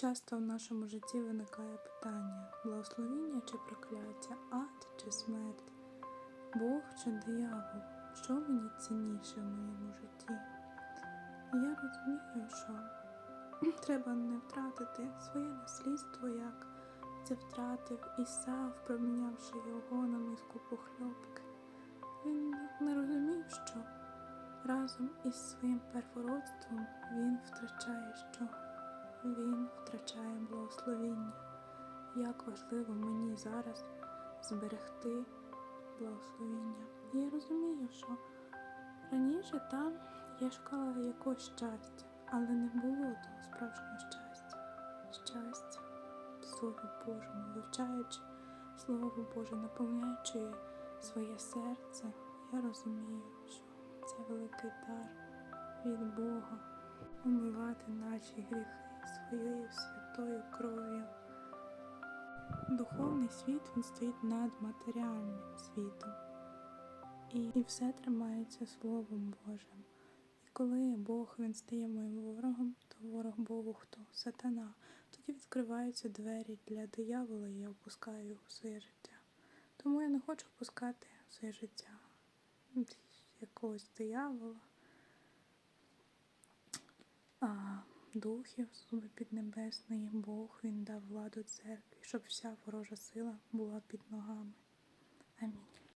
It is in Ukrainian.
Часто в нашому житті виникає питання: благословіння чи прокляття, ад чи смерть, Бог чи диявол, що мені цінніше в моєму житті? Я розумію, що треба не втратити своє наслідство, як це втратив Ісав, промінявши його на миску похльопки. Він не розумів, що разом із своїм первородством він втрачає що? Він втрачає благословіння. Як важливо мені зараз зберегти благословіння. І я розумію, що раніше там я шукала якогось щастя, але не було того справжнього щастя. Щастя в Слові Божому, вивчаючи Слово Боже, наповняючи своє серце, я розумію, що це великий дар від Бога умивати наші гріхи святою кров'ю. Духовний світ він стоїть над матеріальним світом. І, і все тримається Словом Божим. І коли Бог він стає моїм ворогом, то ворог Богу хто? Сатана. Тоді відкриваються двері для диявола, і я впускаю його в своє життя. Тому я не хочу впускати в своє життя якогось диявола, духів суби піднебесної, Бог він дав владу церкві, щоб вся ворожа сила була під ногами. Амінь.